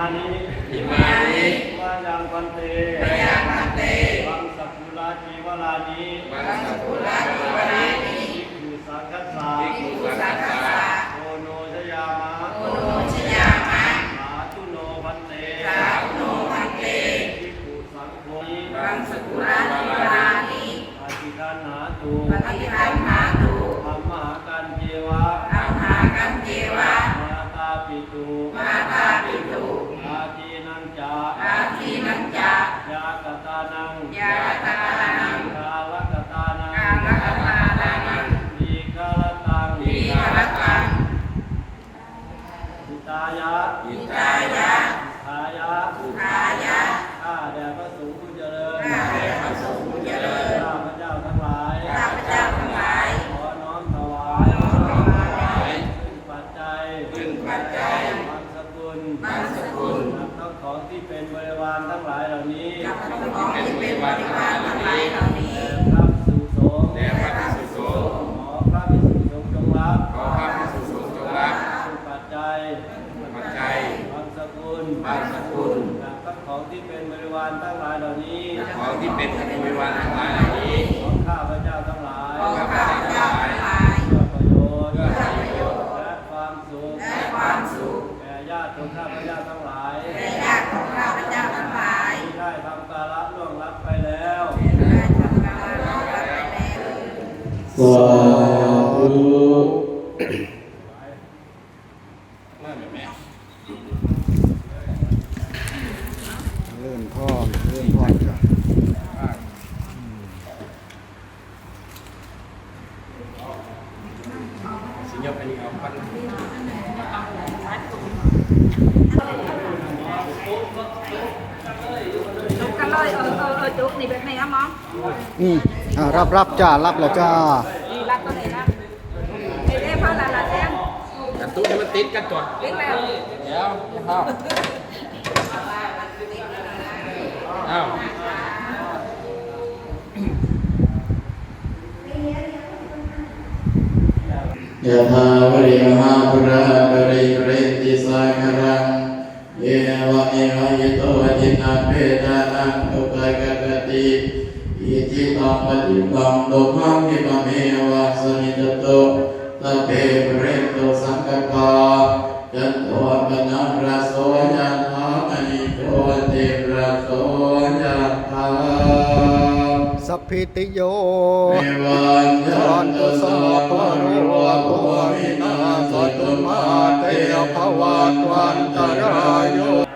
อิมานิอิมานิวายังพันเตมยังพันเตวังสัพพุราชีวรานิมังสกุลาภิวรานิ อาทีนังจายากตานังยาตานัง กาลกตานัง กาลกตานัง ดีกาลตัง ทีฆรตัง อิตายะ อิตายะ ทายะ อุทายะ ข้าแด่พระสงฆ์ผู้เจริญ ข้าแต่พระสงฆ์ผู้เจริญ ข้าพระเจ้าทั้งหลาย ข้าพเจ้าทั้งหลาย ขอน้อมถวาย ขอน้อมถวาย ซึ่งปัจจัย ซึ่งปัจจัย บางสกุล บางสกุล กับ ทั้งของที่เป็นบริวารทั้งหลายเหล่านี้กับทั้งของที่เป็นบริวารทั้งหลายเหล่านี้แด่พระสุสงฆ์แด่พระภิกษุสงฆ์ขอพระภิกษุสงฆ์จงรับขอพระภิกษุสงฆ์จงรับซึ่งปัจจัยปัจจัยบางสกุลบางสกุลกับทั้งของที่เป็นบริวารทั้งหลายเหล่านี้ของที่เป็นบริวารทั้งหลายเหล่านี้ สาธุเลื่อนพ่อเลื่อนพ่อจ้ะสิยกอันนี้เอาปันจุกกันเลยเออเออเออจุกนี่แบบไหนอะมองอืมอ่ารับรับจ้า รับแล้วจ้า นี่รัดตัวไหนนะไอ้เด้พ่อลาลาแซม กันตู้นี่มันติดกันตัวเล็กแล้วเดี๋ยวอย่าเข้าอ้าวยะถาวริมหาปุราปริปริติสาคารังเยวะเมวะยิโตจินังเปตานังอุปกปติอิจิตังปฏิตังตุมังนิปะเมวะสมิจโต ตะเปปเรโตสังกปาจันโทปนะระโสยันหามณิโกติระโสยันหาสัพพิติโยเมวันยันตุสัพพะโรโควินาศตุมาเตภวัตวันตรายโย